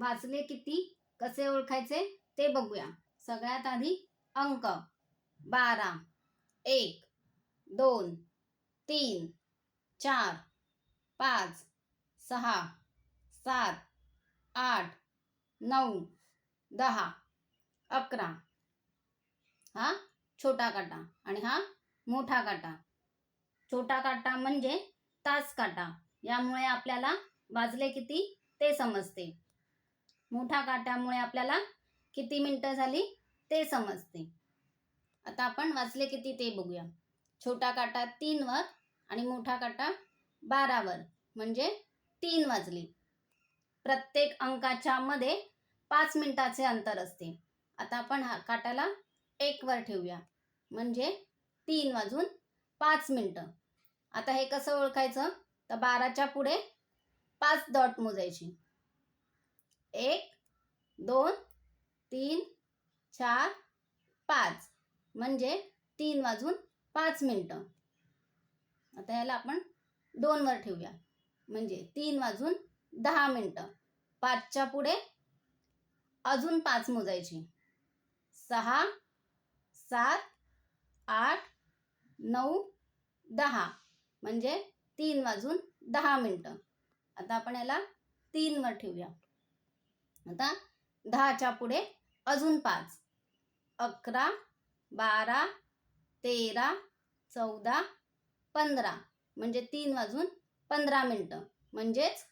वाचले किती? कसे ओळखायचे? ते बघूया. सगळ्यात आधी अंक. बारा. एक. दोन. तीन. चार. पाच. सहा. सात. आठ. नऊ. दहा. अकरा. हा? छोटा काटा. आणि हा? मोठा काटा. छोटा काटा म्हणजे तास काटा. यामुळे आपल्याला वाजले किती? ते समजते. मोठा काट्यामुळे आपल्याला किती मिनटं झाली ते समजते. आता आपण वाचले किती ते बघूया. छोटा काटा तीनवर आणि मोठा काटा बारावर म्हणजे तीन वाजले. प्रत्येक अंकाच्या मध्ये पाच मिनिटाचे अंतर असते. आता आपण हा काटाला एक वर ठेवूया म्हणजे तीन वाजून पाच मिनटं. आता हे कसं ओळखायचं? तर बाराच्या पुढे पाच डॉट मोजायची. एक दोन तीन चार पाच. म्हणजे तीन वाजून पाच मिनटं. आता ह्याला आपण दोनवर ठेवूया. म्हणजे तीन वाजून दहा मिनटं. पाचच्या पुढे अजून पाच मोजायची. सहा सात आठ नऊ दहा. म्हणजे तीन वाजून दहा मिनटं. आता आपण याला तीनवर ठेवूया. आता दहाच्या पुढे अजून पाच. अकरा बारा तेरा चौदा पंधरा. म्हणजे तीन वाजून पंधरा मिनटं. म्हणजेच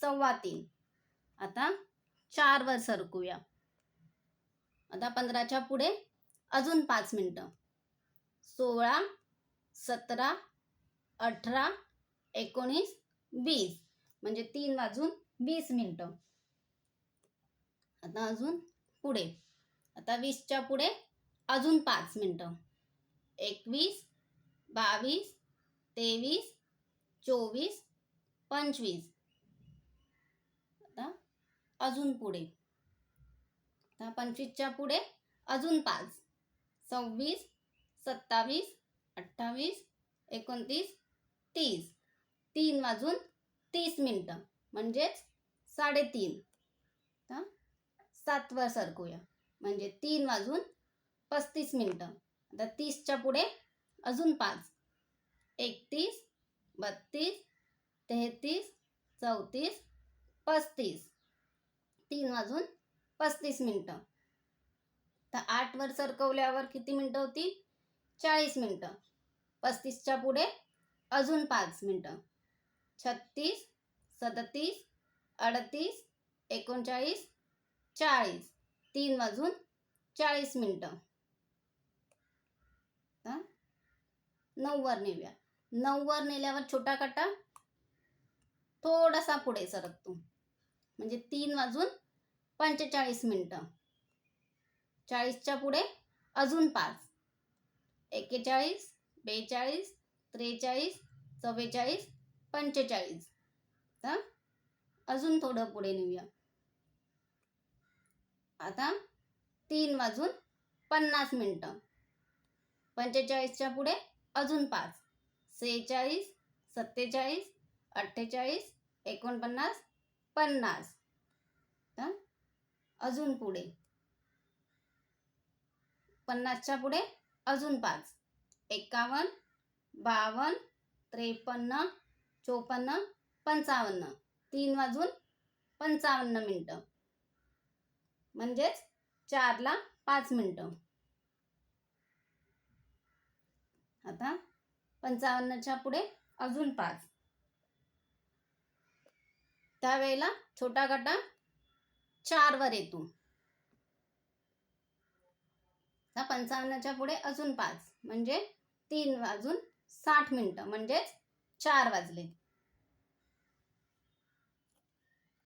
सव्वा तीन. आता चारवर सरकूया. आता पंधराच्या पुढे अजून पाच मिनटं. सोळा सतरा अठरा एकोणीस वीस. म्हणजे तीन वाजून वीस मिनटं. आता अजून पुढे. आता वीसच्या पुढे अजून पाच मिनटं. एकवीस बावीस तेवीस चोवीस पंचवीस. आता अजून पुढे. आता पंचवीसच्या पुढे अजून पाच. सव्वीस सत्तावीस अठ्ठावीस एकोणतीस तीस. तीन वाजून तीस मिनटं. म्हणजेच साडेतीन. सातवर सरकूया. म्हणजे तीन वाजून पस्तीस मिनटं. आता तीसच्या पुढे अजून पाच. एकतीस बत्तीस तेहतीस चौतीस पस्तीस. तीन वाजून पस्तीस मिनटं. तर आठवर सरकवल्यावर किती मिनटं होती चाळीस मिनटं. पस्तीसच्या पुढे अजून पाच मिनटं. छत्तीस सदतीस अडतीस एकोणचाळीस चाळीस. तीन वाजून चाळीस मिनटं. नऊवर नेऊया. नऊवर नेल्यावर छोटा काटा थोडासा पुढे सरकतो म्हणजे तीन वाजून पंचेचाळीस मिनटं. चाळीसच्या पुढे अजून पाच. एक्केचाळीस बेचाळीस त्रेचाळीस चव्वेचाळीस पंचेचाळीस. तर अजून थोडं पुढे नेऊया. आता तीन वाजून पन्नास मिनटं. पंचेचाळीसच्या पुढे अजून पाच. सेहेचाळीस सत्तेचाळीस अठ्ठेचाळीस एकोणपन्नास पन्नास. तर अजून पुढे. पन्नासच्या पुढे अजून पाच. एक्कावन्न बावन्न त्रेपन्न चोपन्न पंचावन्न. तीन वाजून पंचावन्न मिनटं. म्हणजेच चारला पाच मिनटं. आता पंचावन्नच्या पुढे अजून पाच. त्यावेळेला छोटा गटा चारवर येतो. आता पंचावन्नच्या पुढे अजून पाच म्हणजे तीन वाजून साठ मिनटं म्हणजेच चार वाजले.